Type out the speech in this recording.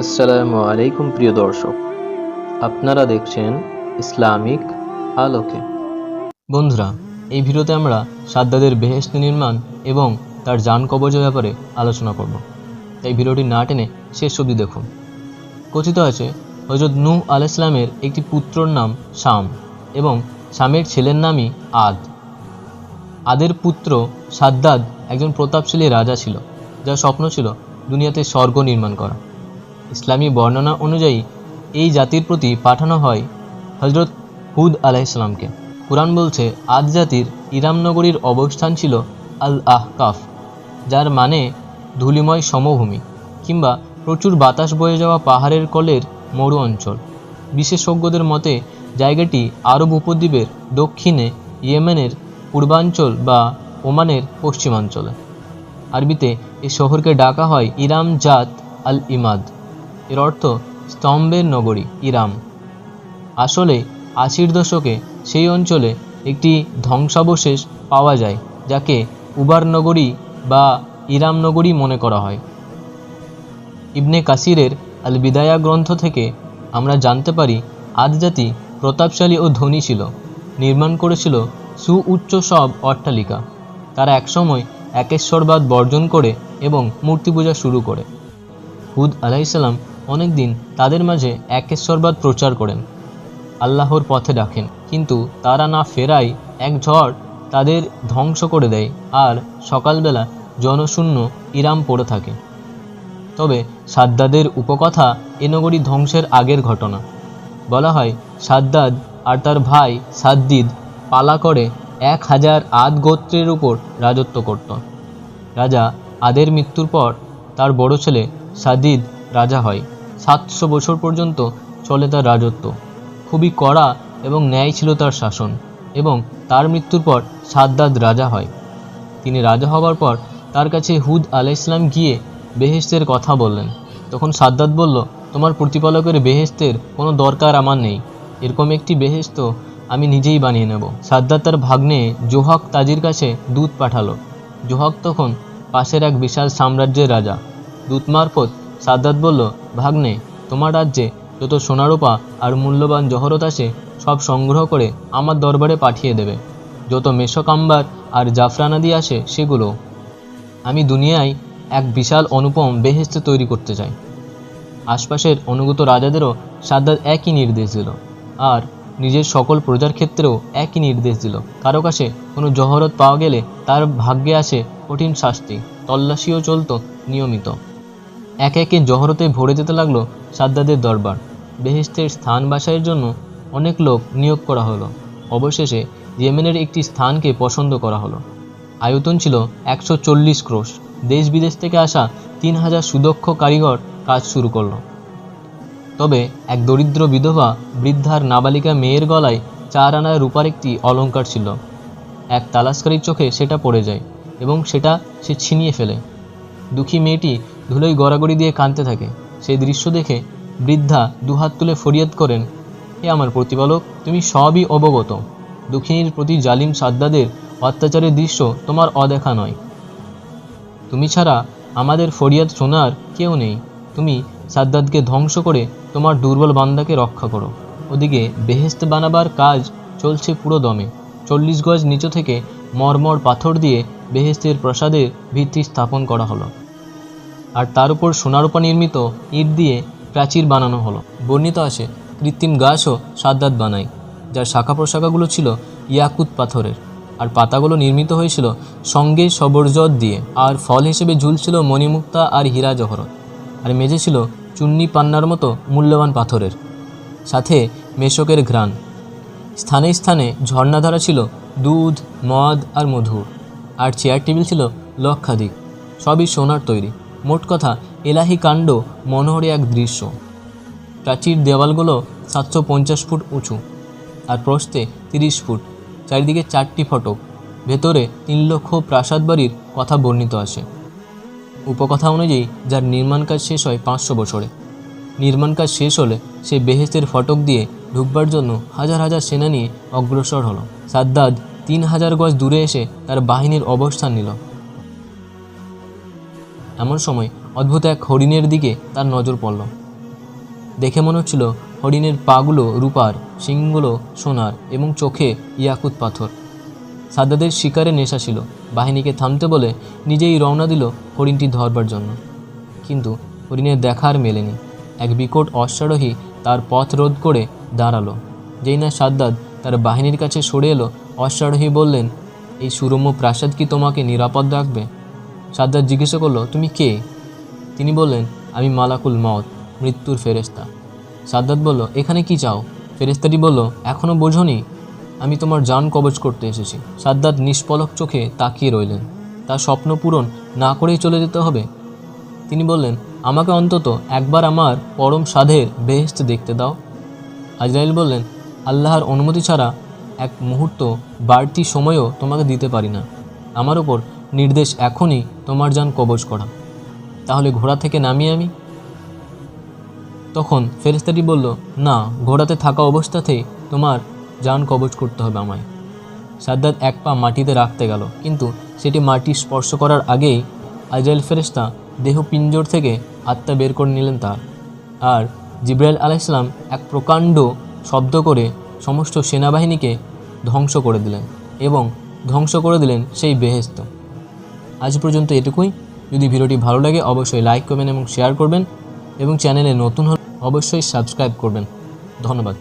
আসসালামু আলাইকুম, প্রিয় দর্শক। আপনারা দেখছেন ইসলামিক আলোকে। বন্ধুরা, এই ভিডিওতে আমরা সাদ্দাদের বেহেস্ত নির্মাণ এবং তার যান কবজের ব্যাপারে আলোচনা করব। তাই ভিডিওটি না টেনে শেষ অবধি দেখুন। কথিত আছে হজরত নূহ আল ইসলামের একটি পুত্রর নাম শাম এবং শামের ছেলের নামই আদ। আদের পুত্র সাদ্দাদ একজন প্রতাপশালী রাজা ছিল, যার স্বপ্ন ছিল দুনিয়াতে স্বর্গ নির্মাণ করা। ইসলামী বর্ণনা অনুযায়ী এই জাতির প্রতি পাঠানো হয় হজরত হুদ আলাইসালামকে কোরআন বলছে, আদ জাতির ইরাম নগরীর অবস্থান ছিল আল আহকাফ যার মানে ধূলিময় সমভূমি কিংবা প্রচুর বাতাস বয়ে যাওয়া পাহাড়ের কলের মরু অঞ্চল। বিশেষজ্ঞদের মতে, জায়গাটি আরব উপদ্বীপের দক্ষিণে ইয়েমেনের পূর্বাঞ্চল বা ওমানের পশ্চিমাঞ্চলে। আরবিতে এই শহরকে ডাকা হয় ইরাম জাত আল ইমাদ এর অর্থ স্তম্ভের নগরী, ইরাম। আসলে আশির দশকে সেই অঞ্চলে একটি ধ্বংসাবশেষ পাওয়া যায়, যাকে উবার নগরী বা ইরাম নগরী মনে করা হয়। ইবনে কাসিরের আল বিদায়া গ্রন্থ থেকে আমরা জানতে পারি, আদ জাতি প্রতাপশালী ও ধনী ছিল, নির্মাণ করেছিল সুউচ্চ সব অট্টালিকা। তারা একসময় একেশ্বরবাদ বর্জন করে এবং মূর্তি পূজা শুরু করে। হুদ আলাইসাল্লাম অনেকদিন তাদের মাঝে একেশ্বরবাদ প্রচার করেন। আল্লাহর পথে ডাকেন। কিন্তু তারা না ফেরাই এক ঝড় তাদের ধ্বংস করে দেয় আর সকালবেলা জনশূন্য ইরাম পড়ে থাকে। তবে সাদ্দাদের উপকথা এ নগরী ধ্বংসের আগের ঘটনা। বলা হয়, সাদ্দাদ আর তার ভাই সাদ্দিদ পালা করে এক হাজার আদ গোত্রের উপর রাজত্ব করত। রাজা আদের মৃত্যুর পর তার বড় ছেলে সাদিদ রাজা হয়। সাতশো বছর পর্যন্ত চলে তার রাজত্ব। খুবই কড়া এবং ন্যায় ছিল তার শাসন এবং তার মৃত্যুর পর সাদ্দাদ রাজা হয়। তিনি রাজা হবার পর তার কাছে হুদ আলাইসলাম গিয়ে বেহেস্তের কথা বললেন। তখন সাদ্দাদ বলল, তোমার প্রতিপালকের বেহেস্তের কোনো দরকার আমার নেই। এরকম একটি বেহেস্ত আমি নিজেই বানিয়ে নেব। সাদ্দাদ তার ভাগ্নে জোহক তাজির কাছে দুধ পাঠালো। জোহক তখন পাশের এক বিশাল সাম্রাজ্যের রাজা। দূত মারফত সাদ্দাত বলল ভাগ্নে তোমার রাজ্যে যত সোনারূপা আর মূল্যবান জহরত আসে, সব সংগ্রহ করে আমার দরবারে পাঠিয়ে দেবে। যত মেশকাম্বার আর জাফরানাদি আসে, সেগুলো আমি দুনিয়ায় এক বিশাল অনুপম বেহেস্ত তৈরি করতে চাই। আশপাশের অনুগত রাজাদেরও সাদ্দাত একই নির্দেশ দিল আর নিজের সকল প্রজার ক্ষেত্রেও একই নির্দেশ দিল। কারও কাছে কোনো জহরত পাওয়া গেলে তার ভাগ্যে আসে কঠিন শাস্তি, তল্লাশিও চলত নিয়মিত। একে একে জহরতে ভরে যেতে লাগল সাদ্দাদের দরবার। বেহেস্তের স্থান বাসায়ের জন্য অনেক লোক নিয়োগ করা হলো। অবশেষে ইয়েমেনের একটি স্থানকে পছন্দ করা হলো। আয়তন ছিল একশো চল্লিশ ক্রোশ। দেশ বিদেশ থেকে আসা তিন হাজার সুদক্ষ কারিগর কাজ শুরু করল। তবে এক দরিদ্র বিধবা বৃদ্ধার নাবালিকা মেয়ের গলায় চার আনার রূপার একটি অলংকার ছিল। এক তালাশকারীর চোখে সেটা পড়ে যায় এবং সেটা সে ছিনিয়ে ফেলে। দুঃখী মেয়েটি ধুলোয় গড়াগড়ি দিয়ে কাঁদতে থাকে। সেই দৃশ্য দেখে বৃদ্ধা দুহাত তুলে ফরিয়াদ করেন, হে আমার প্রতিপালক, তুমি সবই অবগত। দুঃখিনীর প্রতি জালিম সাদ্দাদের অত্যাচারের দৃশ্য তোমার অদেখা নয়। তুমি ছাড়া আমাদের ফরিয়াদ শোনার কেউ নেই। তুমি সাদ্দাদকে ধ্বংস করে তোমার দুর্বল বান্দাকে রক্ষা করো। ওদিকে বেহেস্ত বানাবার কাজ চলছে পুরো দমে। চল্লিশ গজ নিচু থেকে মরমর পাথর দিয়ে বেহেস্তের প্রসাদের ভিত্তি স্থাপন করা হলো। আর তার উপর সোনারূপা নির্মিত ইট দিয়ে প্রাচীর বানানো হলো। বর্ণিত আছে, কৃত্রিম গাছও সাদ্দাত বানায়, যার শাখা প্রশাখাগুলো ছিল ইয়াকুত পাথরের। আর পাতাগুলো নির্মিত হয়েছিল সঙ্গে সবরজত দিয়ে, আর ফল হিসেবে ঝুলছিল মণিমুক্তা আর হীরা জহরত। আর মেঝে ছিল চুন্নি পান্নার মতো মূল্যবান পাথরের। সাথে মেশকের ঘ্রাণ। স্থানে স্থানে ঝর্ণাধারা ছিল দুধ, মদ আর মধুর আর চেয়ার টেবিল ছিল লক্ষাধিক। সবই সোনার তৈরি। মোট কথা, এলাহি কাণ্ড, মনোহরে এক দৃশ্য। প্রাচীর দেওয়ালগুলো সাতশো পঞ্চাশ ফুট উঁচু আর প্রস্তে তিরিশ ফুট, চারিদিকে চারটি ফটক। ভেতরে তিন লক্ষ প্রাসাদ বাড়ির কথা বর্ণিত আছে। উপকথা অনুযায়ী, যার নির্মাণ কাজ শেষ হয় পাঁচশো বছরে। নির্মাণ কাজ শেষ হলে সে বেহেস্তের ফটক দিয়ে ঢুকবার জন্য হাজার হাজার সেনা নিয়ে অগ্রসর হলো। সাদ্দাদ তিন হাজার গজ দূরে এসে তার বাহিনীর অবস্থান নিল। এমন সময় অদ্ভুত এক হরিণের দিকে তার নজর পড়ল। দেখে মনে হচ্ছিল হরিণের পাগুলো রূপার, শিংগুলো সোনার এবং চোখে ইয়াকুত পাথর। সাদ্দাদের শিকারে নেশা ছিল, বাহিনীকে থামতে বলে নিজেই রওনা দিল হরিণটি ধরবার জন্য। কিন্তু হরিণের দেখার মেলেনি। এক বিকট অশ্বারোহী তার পথ রোধ করে দাঁড়াল, যেই না সাদ্দাদ তার বাহিনীর কাছে সরে এলো। অশ্বারোহী বললেন, এই সুরম্য প্রাসাদ কি তোমাকে নিরাপদ রাখবে? সাদ্দাদ জিজ্ঞাসা করল, তুমি কে? তিনি বললেন, আমি মালাকুল মত মৃত্যুর ফেরেস্তা সাদ্দাত বলল, এখানে কি চাও? ফেরেস্তাটি বলল এখনও বোঝনি, আমি তোমার যান কবজ করতে এসেছি। সাদ্দাত নিষ্পলক চোখে তাকিয়ে রইলেন, তার স্বপ্ন পূরণ না করেই চলে যেতে হবে? তিনি বললেন, আমাকে অন্তত একবার আমার পরম সাধের বেহেস্ত দেখতে দাও। আজরাইল বললেন, আল্লাহর অনুমতি ছাড়া এক মুহূর্ত বাড়তি সময়ও তোমাকে দিতে পারি না। আমার ওপর নির্দেশ এখনই তোমার যান কবজ করা। তাহলে ঘোড়া থেকে নামি আমি? তখন ফেরেস্তাটি বলল, না, ঘোড়াতে থাকা অবস্থাতেই তোমার যান কবজ করতে হবে আমায়। সাদ্দাত এক পা মাটিতে রাখতে গেল, কিন্তু সেটি মাটি স্পর্শ করার আগেই আজরাইল ফেরেস্তা দেহ পিঞ্জর থেকে আত্মা বের করে নিলেন তার। আর জিব্রাইল আলাইসলাম এক প্রকাণ্ড শব্দ করে সমস্ত সেনাবাহিনীকে ধ্বংস করে দিলেন এবং ধ্বংস করে দিলেন সেই বেহেস্ত আজ পর্যন্ত এটুকুই। যদি ভিডিওটি ভালো লাগে, অবশ্যই লাইক করবেন এবং শেয়ার করবেন এবং চ্যানেলে নতুন হলে অবশ্যই সাবস্ক্রাইব করবেন। ধন্যবাদ।